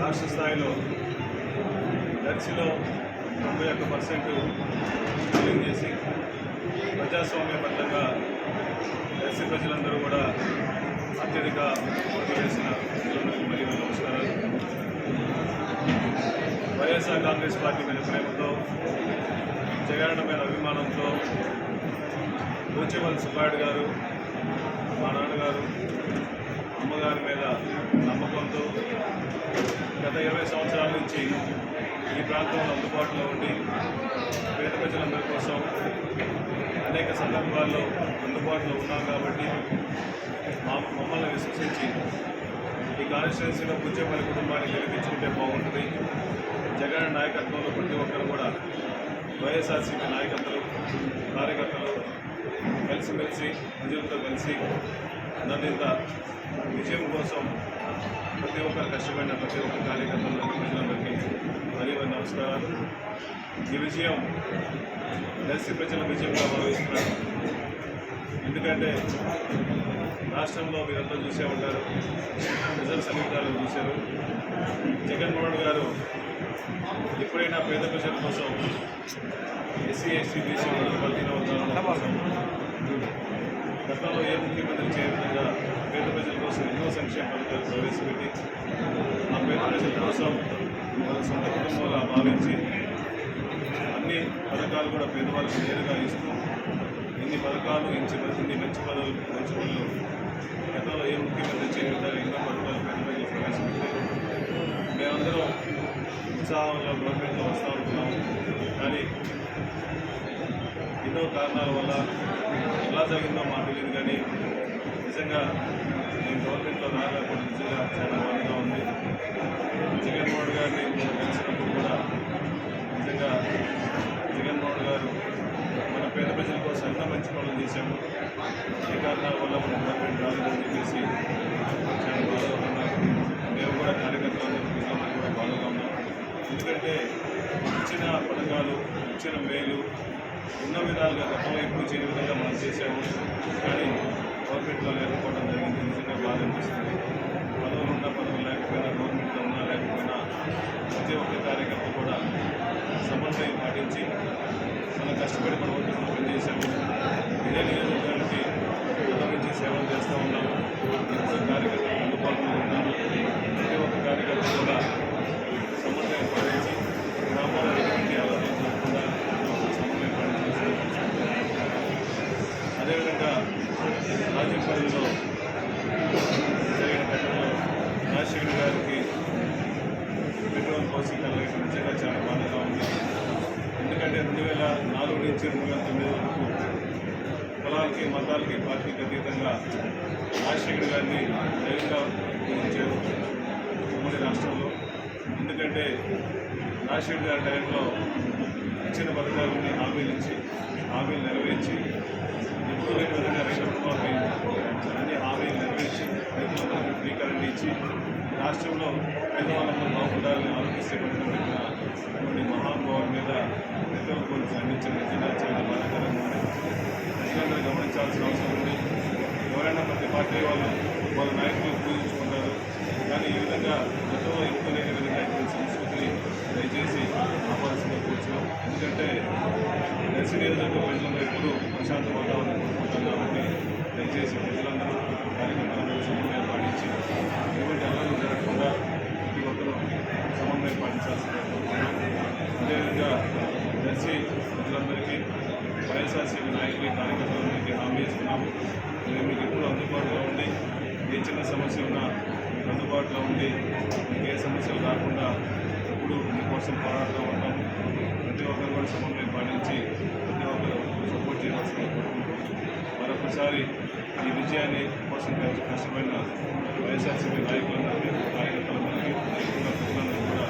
రాష్ట్ర స్థాయిలో చర్చిలో తొంభై ఒక్క పర్సెంట్ పోలింగ్ చేసి ప్రజాస్వామ్యబద్ధంగా ఎస్సీ ప్రజలందరూ కూడా అత్యధిక ఓటు వేసిన మరియు నమస్కారాలు. వైఎస్ఆర్ కాంగ్రెస్ పార్టీ మీద ప్రేమతో జగన్ మీద అభిమానంతో పోచేవల్ సుబ్బాయుడు గారు మా నాన్నగారు అమ్మగారి మీద నమ్మకంతో గత ఇరవై సంవత్సరాల నుంచి ఈ ప్రాంతంలో అందుబాటులో ఉండి పేద ప్రజలందరి కోసం అనేక సందర్భాల్లో అందుబాటులో ఉన్నాం కాబట్టి మా మమ్మల్ని విశ్వసించి ఈ కాన్స్టిట్యున్సీలో పుచ్చేపల్లి కుటుంబాన్ని గెలిపించుకుంటే బాగుంటుంది. జగన్ నాయకత్వంలో ప్రతి ఒక్కరు కూడా వైఎస్ఆర్సీపీ నాయకత్వం కార్యకర్తలు కలిసిమెలిసి ప్రజలతో కలిసి నన్నింత విజయం కోసం ప్రతి ఒక్కరు కష్టపడిన ప్రతి ఒక్క కార్యకర్తలకు ప్రజలందరికీ మరి మరి నమస్కారాలు. ఈ విజయం దర్శి ప్రజల విజయంగా భావిస్తున్నాను ఎందుకంటే రాష్ట్రంలో మీరంతా చూసే ఉంటారు ప్రజల సమీక్షలు చూశారు. జగన్మోహన్ గారు ఎప్పుడైనా పేద ప్రజల కోసం ఎస్సీ ఎస్టీ బీసీ బలహీన వర్గాల కోసం గతంలో ఏ ముఖ్యమంత్రి చేయని విధంగా పేద ప్రజల కోసం ఎన్నో సంక్షేమ పథకాలు ప్రవేశపెట్టి ఆ పేద ప్రజల కోసం వాళ్ళ సొంత కుటుంబంలో భావించి అన్ని పథకాలు కూడా పేదవాళ్ళకి నేరుగా ఇస్తూ ఇన్ని పథకాలు ఇచ్చి ఇన్ని మంచి పదవులు మంచి పనులు గతంలో ఏ ముఖ్యమంత్రి చేయని విధంగా ఎన్నో పథకాలు పేద ప్రజలు ప్రవేశపెట్టారు. మేమందరం ఉత్సాహంగా గవర్నమెంట్లో వస్తూ ఉంటున్నాము కానీ ఎన్నో కారణాల వల్ల ఎలా జరిగిందో మాకు తెలియదు కానీ నిజంగా నేను గవర్నమెంట్లో రాకపోవడం నిజంగా చాలా బాధగా ఉంది. జగన్మోహన్ గారిని నేను కలిసినప్పుడు కూడా నిజంగా జగన్మోహన్ గారు మన పేద ప్రజల కోసం ఎంత మంచి పనులు చేశాము ఈ కారణాల వల్ల మన గవర్నమెంట్ రాలేదని చెప్పేసి చాలా బాధగా ఉన్నాను మేము కూడా కార్యకర్తలు ప్రజలందరూ కూడా బాధగా ఉన్నాం ఎందుకంటే ఇచ్చిన వచ్చిన మేలు ఎన్నో విధాలుగా గతంలో ఎప్పుడు చేయని విధంగా మనం చేసాము కానీ గవర్నమెంట్లో లేకపోవడం జరిగింది. నిజంగా బాధ అనిపిస్తుంది. పదవులు ఉన్నా పదవులు లేకపోయినా గవర్నమెంట్లో ఉన్నా లేకపోయినా ప్రతి ఒక్క కార్యకర్త కూడా సమన్వయం పాటించి మనం కష్టపడి మన వంతు మనం పనిచేసాము ఇదే నియోజకవర్గానికి గతం నుంచి సేవలు చేస్తూ ఉన్నాము ఇప్పుడు కార్యకర్తలు అందుబాటులో ఉన్నాము ప్రతి ఒక్క కార్యకర్త కూడా సమన్వయం పాటించి గ్రామాల్లో ఎటువంటి ఆలోచన లేకుండా సమన్వయం పాటించి అదేవిధంగా రాజపల్లిలో జరిగిన ఘటనలో రాజశేఖర్ గారికి పెట్రోల్ పోసి కలిగి నిజంగా చాలా బాధగా ఉంది. ఎందుకంటే రెండు వేల నాలుగు నుంచి రెండు వేల తొమ్మిది వరకు కులాలకి మతాలకి పార్టీకి అతీతంగా రాజశేఖర్ గారిని దైవంగా పూజించారు ఉమ్మడి రాష్ట్రంలో. ఎందుకంటే రాజశేఖర్ గారి టైంలో రాష్ట్రంలో పేదవాళ్ళందరూ బాగుండాలని ఆలోచిస్తే కొన్ని మహానుభావుల మీద పెద్దలు కొన్ని ఖండించిన నిజంగా చాలా బాధాకరంగా ఉంది. ప్రజలందరూ గమనించాల్సిన అవసరం ఉంది. ఎవరైనా ప్రతి పార్టీ వాళ్ళు వాళ్ళ నాయకులు పూజించుకుంటారు. కానీ ఈ విధంగా గతంలో ఎక్కువ లేని విధంగా ఇటువంటి సంస్కృతిని దయచేసి ఆపాల్సిన కూర్చున్నాం ఎందుకంటే దర్శి నియోజకవర్గ ప్రజలందరూ ఎప్పుడూ ప్రశాంత వాతావరణం కోరుకుంటాం కాబట్టి దయచేసి ప్రజలందరూ ఇస్తున్నాము మేము మీకు ఎప్పుడు అందుబాటులో ఉండి ఏ చిన్న సమస్య ఉన్నా అందుబాటులో ఉండి ఏ సమస్యలు రాకుండా ఎప్పుడు మీకోసం పోరాడుతూ ఉంటాము. ప్రతి ఒక్కరు కూడా సమన్వయం పాటించి ప్రతి ఒక్కరు సపోర్ట్ చేయవలసిన మరొకసారి ఈ విజయాన్ని కోసం కష్టమైన వైఎస్ఆర్సీపీ నాయకులందరికీ కార్యకర్తలందరికీ కూడా